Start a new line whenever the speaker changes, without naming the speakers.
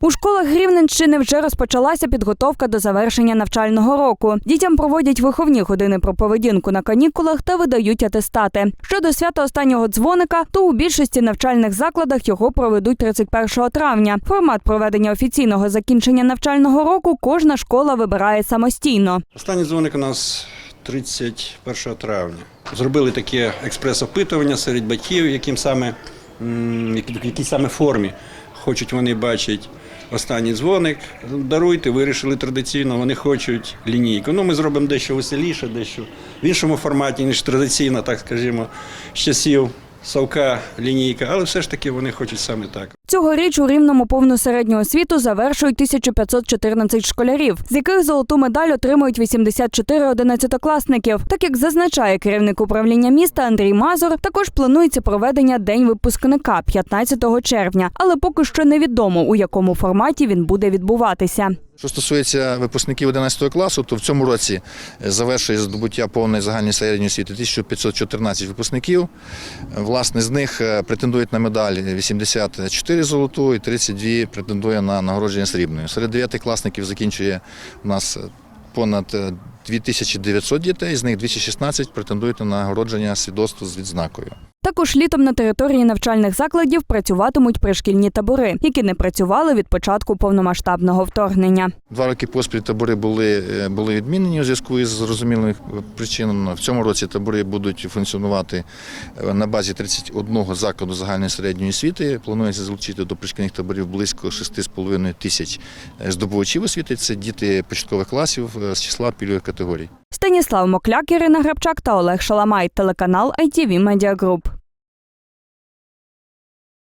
У школах Рівненщини вже розпочалася підготовка до завершення навчального року. Дітям проводять виховні години про поведінку на канікулах та видають атестати. Щодо свята останнього дзвоника, то у більшості навчальних закладах його проведуть 31 травня. Формат проведення офіційного закінчення навчального року кожна школа вибирає самостійно.
Останній дзвоник у нас 31 травня. Зробили таке експрес-опитування серед батьків, яким саме, які- саме формі хочуть вони бачити останній дзвоник. Даруйте, вирішили традиційно, вони хочуть лінійку. Ну, ми зробимо дещо веселіше, дещо в іншому форматі, ніж традиційно, так скажімо, з часів Савка лінійка, але все ж таки вони хочуть саме так.
Цьогоріч у рівному повну середню освіту завершують 1514 школярів, з яких золоту медаль отримують 84 одинадцятокласників. Так як зазначає керівник управління міста Андрій Мазур, також планується проведення День випускника 15 червня, але поки що невідомо у якому форматі він буде відбуватися.
Що стосується випускників 11 класу, то в цьому році е, завершує здобуття повної загальної середньої освіти 1514 випускників. Власне, з них е, претендують на медаль 84 золоту і 32 претендує на нагородження срібною. Серед дев'ятикласників закінчує у нас е, понад е, 2900 дітей, з них 216 претендують на нагородження свідоцтво з відзнакою.
Також літом на території навчальних закладів працюватимуть пришкільні табори, які не працювали від початку повномасштабного вторгнення.
Два роки поспіль табори були, е, були відмінені у зв'язку із зрозумілих причин. В цьому році табори будуть функціонувати е, на базі 31 закладу загальної середньої освіти. Планується залучити до пришкільних таборів близько 6,5 тисяч е, здобувачів освіти. Це діти початкових класів з числа пільгових категорій.
Станіслав Мокляк, Ірина Грабчак та Олег Шаламай. Телеканал ITV Media Group.